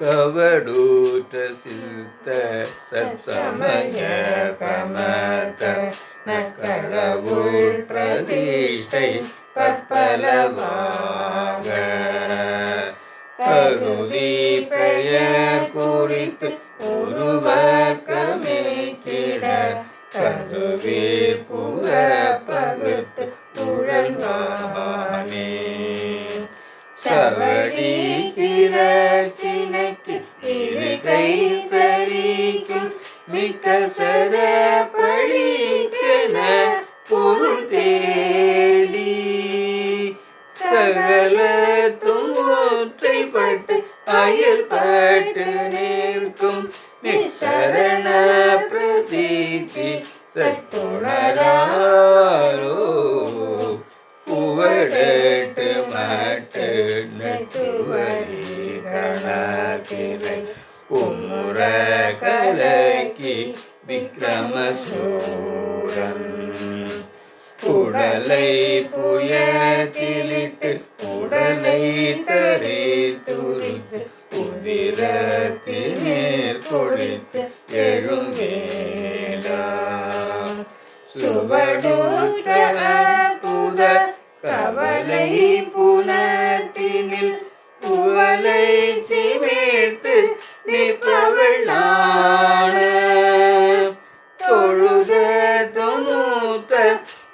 கவடூற்ற சித்த சற்சமய பிரமர்த்த நக்கடவுள் பிரதிஷ்டை பற்பலவாக கருதி பெயர் குறித்து உருவக்கமே கிட. கருவீர் புக பகுத்து உழல்வானே சவடி கிரச்சினைக்கு சரிக்கும் மிக்க சர பொருள் தேடி. சகல தும்பூற்றைப்பட்டு அயல் பட்டு நிற்கும். சரண பிரசீதி சட்டுணராரோ. புவடட்டு மட்டு நட்டுவரி கணக்கிரை உம்முற கலை கலக்கி விக்ரமசூரன். புய புயத்திலிட்டு உடலை தரை துரித்து உதிரத்தினேர் கொடுத்து எழுவேலா சுவடூற்ற புத கவலை புனத்தினில் புவலை சிவேழ்த்து நிற்பவள் நான் தொண்ணூத்த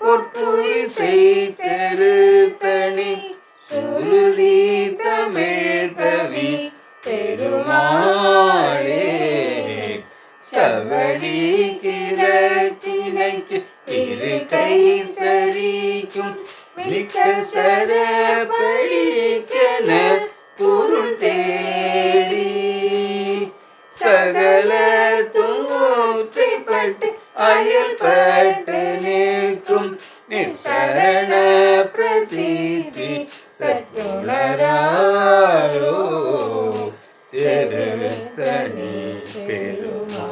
பொற்புரி செருத்தணி சுருதி தமிழ் கவி பெருமாளே சவடி கிரத்தினைக்கு இரு கை சரிக்கும் மிக்க சர பொருள் தேடி சகல தூற்றைப்பட்டு അയൽപ്പെട്ട് നിൽക്കും. നിശരണ പ്രസീതി തട്ടുണരായോ ചെറുത്തണി പെരുമാ.